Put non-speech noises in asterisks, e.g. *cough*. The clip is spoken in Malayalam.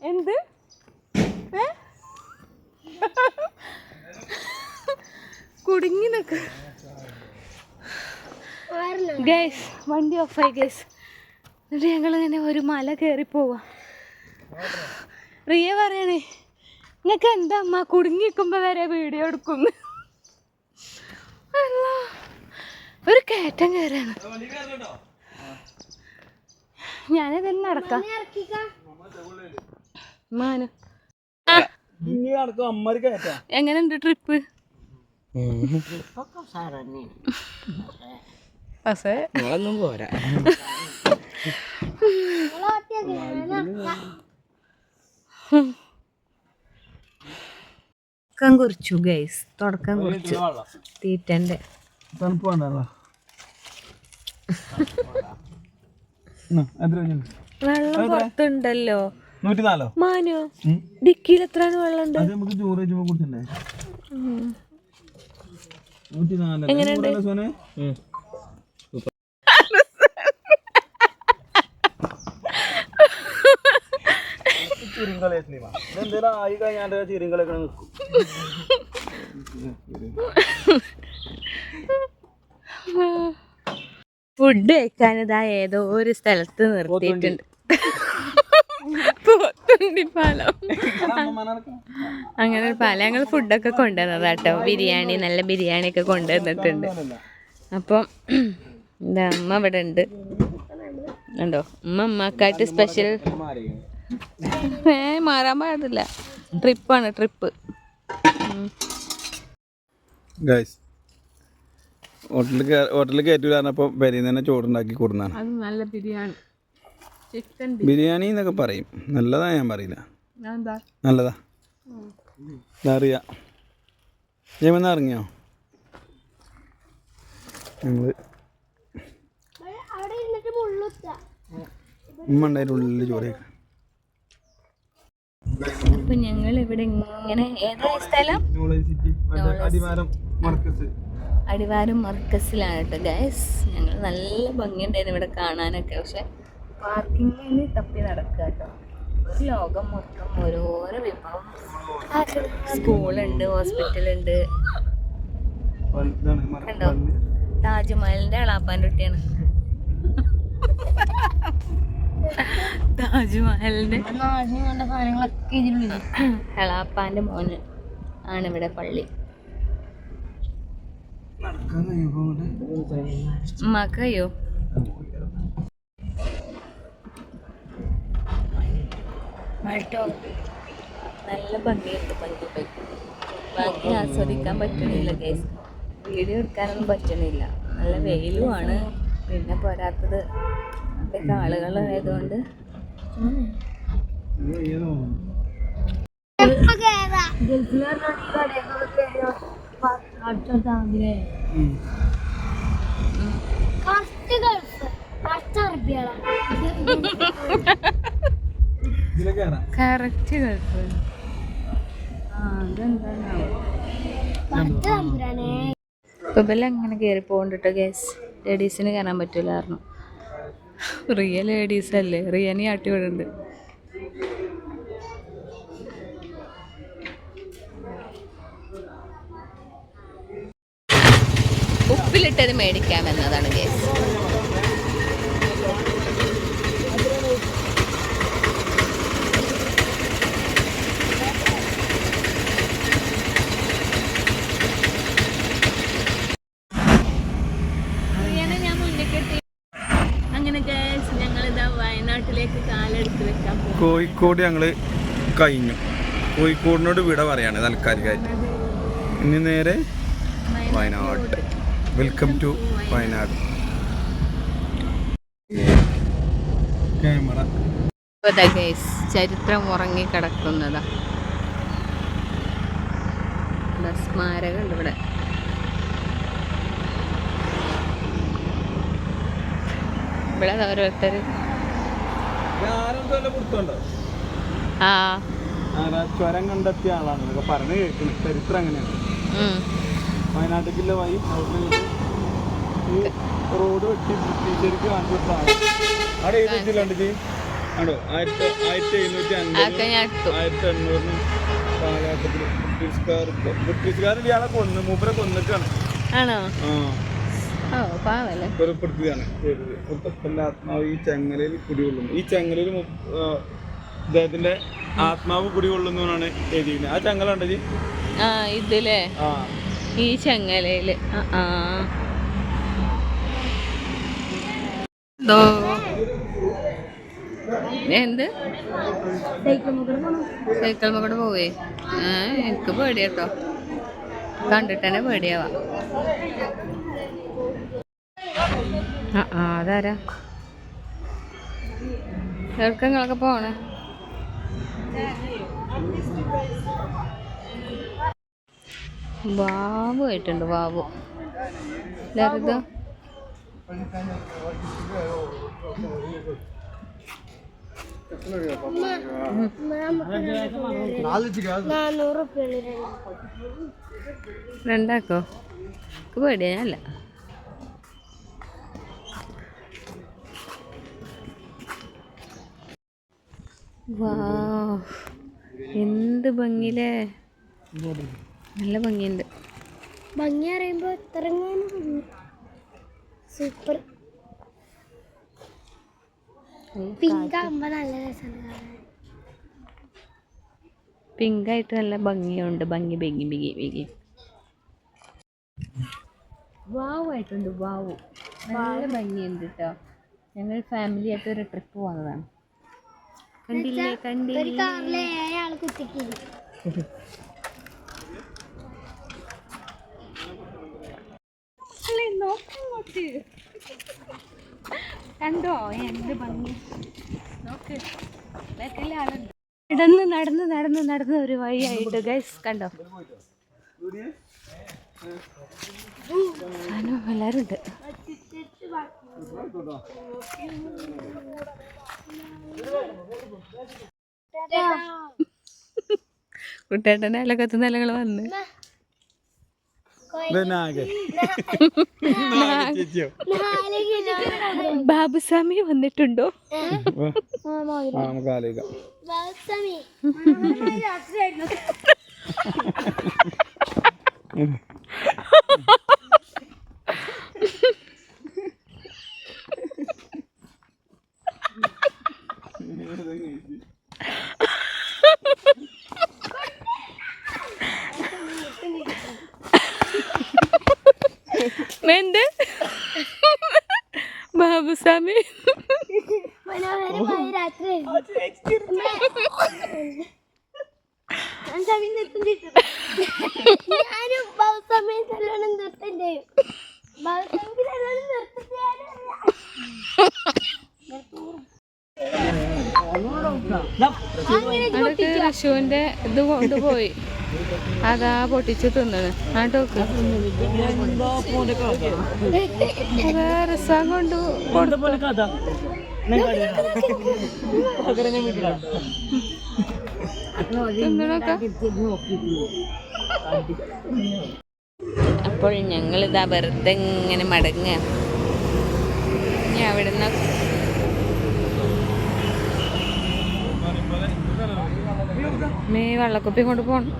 എന്ത്? കുടുങ്ങി നിക്ക്. ഗൈസ് വണ്ടി ഓഫായി ഗൈസ്. എന്നിട്ട് ഞങ്ങൾ ഇങ്ങനെ ഒരു മല കയറി പോവാ. റിയ പറയണേ നിങ്ങൾക്ക് എന്താ അമ്മ കുടുങ്ങി നിൽക്കുമ്പോൾ വരെ വീഡിയോ എടുക്കുന്നു. ഒരു കയറ്റം കയറാണ് ഞാനതെല്ലാം നടക്കാം. എങ്ങനെയുണ്ട് ട്രിപ്പ്? പക്ഷേ നിങ്ങളൊന്നും പോരാ. തുടക്കം കുറിച്ചു ഗൈസ് തുടക്കം കുറിച്ചു. തീറ്റന്റെ. വെള്ളം പുറത്തുണ്ടല്ലോ. മാനു ഡിക്കിയിൽ എത്രയാണ് വെള്ളം ഉണ്ട് അത് നമുക്ക് ചോറ് കുടിച്ചിട്ടുണ്ടേ. ഫുഡ് കഴിക്കാനിതാ ഏതോ ഒരു സ്ഥലത്ത് നിർത്തിയിട്ടുണ്ട്. പാലം. അങ്ങനെ ഒരു പാലം. ഞങ്ങൾ ഫുഡൊക്കെ കൊണ്ടുവന്നതാ കേട്ടോ ബിരിയാണി നല്ല ബിരിയാണി ഒക്കെ കൊണ്ടുവന്നിട്ടുണ്ട്. അപ്പം എന്താ അമ്മ ഇവിടെ ഉണ്ട്. ഉണ്ടോ ഉമ്മ അമ്മക്കായിട്ട് സ്പെഷ്യൽ ഏ മാറാൻ പാടില്ല. ട്രിപ്പാണ് ട്രിപ്പ് ഹോട്ടലിൽ ഹോട്ടലിൽ കയറ്റി പറഞ്ഞപ്പോൾ പെരിയിൽ തന്നെ ചോറുണ്ടാക്കി കൊടുന്നാണ്. അത് നല്ല ബിരിയാണി. ചിക്കൻ ബിരിയാണി. എന്നൊക്കെ പറയും. നല്ലതാ ഞാൻ പറയില്ല. നല്ലതാ. അറിയാം ജമെന്ന് ഇറങ്ങിയോ? ഞങ്ങൾ ഉമ്മ ഉണ്ടായിട്ട് ഉള്ളിൽ ചോറ് കഴിക്കാം. അപ്പൊ ഞങ്ങൾ ഇവിടെ ഇങ്ങനെ ഏതാ സ്ഥലം? അടിവാരം മർക്കസിലാണ് കേട്ടോ ഗൈസ് ഞങ്ങൾ നല്ല ഭംഗിയുണ്ടായിരുന്നു ഇവിടെ കാണാനൊക്കെ. പക്ഷെ പാർക്കിങ്ങിന് തപ്പി നടക്കുക കേട്ടോ. ലോകം മൊത്തം ഓരോരോ വിഭവം. സ്കൂളുണ്ട് ഹോസ്പിറ്റലുണ്ട്. മർക്കസ്. കണ്ടോ? താജ്മഹലിന്റെ അളാപ്പാന്റെ കുട്ടിയാണ്. താജ്മഹലിന്റെ അളാപ്പാന്റെ മോന് ആണ് ഇവിടെ പള്ളി. നടക്കാൻ അങ്ങോട്ട്? നല്ല ഭംഗിയുണ്ട് പഞ്ചിപ്പൈ ഭംഗി ആസ്വദിക്കാൻ പറ്റണില്ല ഗൈസ് വീഡിയോ എടുക്കാനൊന്നും പറ്റണില്ല. നല്ല വെയിലുമാണ്. പിന്നെ പോരാത്തത് അവിടെയൊക്കെ ആളുകളായതുകൊണ്ട്. ഇത് ഗൾഫ് *laughs* കറക്റ്റ് അതെന്താണാവോ ഇപ്പൊ അങ്ങനെ കയറി പോകണ്ടിട്ടോ ഗ്യാസ് ലേഡീസിന് കയറാൻ പറ്റൂലായിരുന്നു റിയ ലേഡീസ് അല്ലേ? റിയനെ ആട്ടി വിടുന്നുണ്ട് ഉപ്പിലിട്ടത് മേടിക്കാമെന്നതാണ് ഗ്യാസ് റിയനെ ഞാൻ മുന്നിൽ കെട്ടി അങ്ങനെ ഗ്യാസ് ഞങ്ങളിതാ വയനാട്ടിലേക്ക് കാലെടുത്ത് വെക്കാൻ പോകും കോഴിക്കോട് ഞങ്ങൾ കഴിഞ്ഞു. കോഴിക്കോടിനോട് വിട പറയാണ് താൽക്കാലികമായിട്ട്. ഇനി നേരെ Wayanad welcome to Wayanad. Camera ചരിത്രം ഉറങ്ങി കിടക്കുന്നതാ. ഇതാ സ്മാരകം ഉണ്ട് ഇവിടെ ഇവിടെ ഓരോരുത്തർ ആ. ചുരം കണ്ടെത്തിയ ആളാണ്. ഇതൊക്കെ പറഞ്ഞു കേൾക്കുന്നത് ചരിത്രം അങ്ങനെയാണ്. വയനാട്ടിലേക്കുള്ള വഴി. ഈ റോഡ് വെട്ടി ബ്രിട്ടീഷർക്ക് കാണിച്ചു കൊടുത്താണ് അവിടെ ഏത് ജി ആണോ? ആയിരത്തി ആയിരത്തി എഴുന്നൂറ്റി അൻപത് ആയിരത്തി എണ്ണൂറിന് കാലഘട്ടത്തിൽ ബ്രിട്ടീഷുകാർ ബ്രിട്ടീഷുകാർ ഇയാളെ കൊന്ന് മൂപ്പരെ കൊന്നിട്ടാണ്. ആണോ? ആ. ഓ പ്രകൃതിയാണ് മുത്തപ്പന്റെ ആത്മാവ് ഈ ചെങ്ങലയിൽ കുടികൊള്ളുന്നു. ഈ ചങ്ങലയിൽ അദ്ദേഹത്തിന്റെ ആത്മാവ് കുടികൊള്ളുന്നു എന്നാണ് എഴുതിയിരുന്നത് ആ ചങ്ങല ഉണ്ടോ ജി ആ ഇതിലേ. ഈ ചങ്ങലയിൽ. ആ. എന്ത്? സൈക്കിൾ കൂടെ പോവേ. ആ എനിക്ക് പേടിയാട്ടോ. കണ്ടിട്ട് തന്നെ പേടിയാവാ. ആ ആ അതാരാ? എവിടക്കങ്ങളൊക്കെ പോണേ. ബാബു ആയിട്ടുണ്ട് ബാബു ഉറുപ്പ്യാണ് രണ്ടാക്കോ? പേടിയാ ഞാനല്ല വാ എന്ത് ഭംഗിയില്ലേ? നല്ല ഭംഗിയുണ്ട്. ഭംഗി. അറിയുമ്പോ ഇത്രങ്ങാനും ഭംഗി സൂപ്പർ പിങ്ക് ആകുമ്പോ നല്ല രസമാണ് കാണാൻ. പിങ്ക് ആയിട്ട് നല്ല ഭംഗിയുണ്ട്. ഭംഗി ഭംഗി ഭംഗി ഭംഗി. വാവ് ആയിട്ടുണ്ട്. വാവ് നല്ല ഭംഗിയുണ്ട് കേട്ടോ ഞങ്ങൾ ഫാമിലി ആയിട്ട് ഒരു ട്രിപ്പ് പോകുന്നതാണ് കണ്ടില്ലേ കണ്ടില്ലേ? കുത്തിക്കില്ല കണ്ടോ? എന്ത് ഭംഗി. നോക്ക്. ആളുണ്ട് നടന്ന് നടന്ന് നടന്ന് നടന്ന് ഒരു വഴിയായിട്ട്. ഗൈസ് കണ്ടോ? എല്ലാവരും ഉണ്ട് കുട്ടേട്ടന്റെ അലക്കത്ത് നിലകൾ വന്ന്. ബാബുസ്വാമി വന്നിട്ടുണ്ടോ? ബാബുസ്വാമി. വന്നിട്ടുണ്ടോ ആ നമുക്ക് ആലോചിക്കാം ബാസമി എന്ത് ബാബുസ്വാമി മനോഹരമായ രാത്രി ഞാൻ ഋഷുവിന്റെ ഇത് കൊണ്ടുപോയി. അതാ പൊട്ടിച്ച് തിന്നണ്. ആ ടോക്ക്. രസം കൊണ്ടു അപ്പോൾ ഞങ്ങളിതാ വെറുതെ ഇങ്ങനെ മടങ്ങുക ഇനി അവിടുന്ന് മേ വെള്ളക്കുപ്പി കൊണ്ട് പോകണം